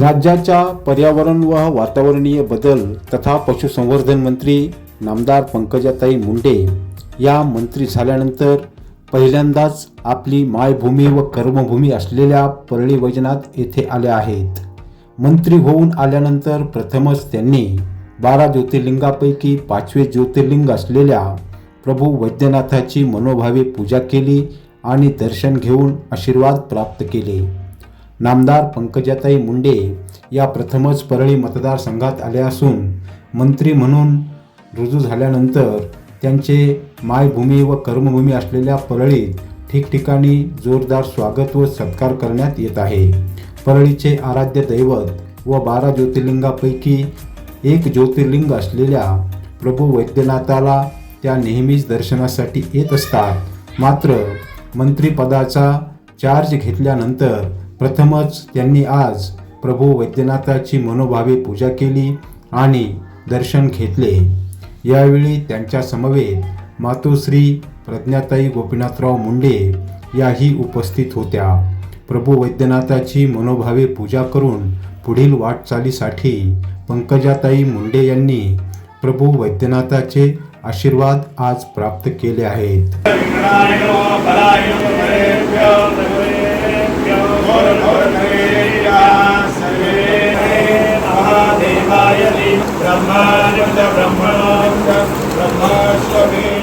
राज्याच्या पर्यावरण व वातावरणीय बदल तथा पशुसंवर्धन मंत्री नामदार पंकजाताई मुंडे या मंत्री झाल्यानंतर पहिल्यांदाच आपली मायभूमी व कर्मभूमी असलेल्या परळी वैजनाथ येथे आल्या आहेत. मंत्री होऊन आल्यानंतर प्रथमच त्यांनी बारा ज्योतिर्लिंगापैकी पाचवे ज्योतिर्लिंग असलेल्या प्रभू वैद्यनाथाची मनोभावे पूजा केली आणि दर्शन घेऊन आशीर्वाद प्राप्त केले. नामदार पंकजाताई मुंडे या प्रथमच परळी मतदारसंघात आल्या असून मंत्री म्हणून रुजू झाल्यानंतर त्यांचे मायभूमी व कर्मभूमी असलेल्या परळीत ठिकठिकाणी जोरदार स्वागत व सत्कार करण्यात येत आहे. परळीचे आराध्य दैवत व बारा ज्योतिर्लिंगापैकी एक ज्योतिर्लिंग असलेल्या प्रभू वैद्यनाथाला त्या नेहमीच दर्शनासाठी येत असतात. मात्र मंत्रिपदाचा चार्ज घेतल्यानंतर प्रथमच त्यांनी आज प्रभू वैद्यनाथाची मनोभावे पूजा केली आणि दर्शन घेतले यावेळी त्यांच्या समवेत मातोश्री प्रज्ञाताई गोपीनाथराव मुंडे याही उपस्थित होत्या प्रभू वैद्यनाथाची मनोभावे पूजा करून पुढील वाटचालीसाठी पंकजाताई मुंडे यांनी प्रभू वैद्यनाथाचे आशीर्वाद आज प्राप्त केले आहेत महादेवाय हि ब्रह्मानन्द ब्रह्मणोऽन्द ब्रह्मस्वमे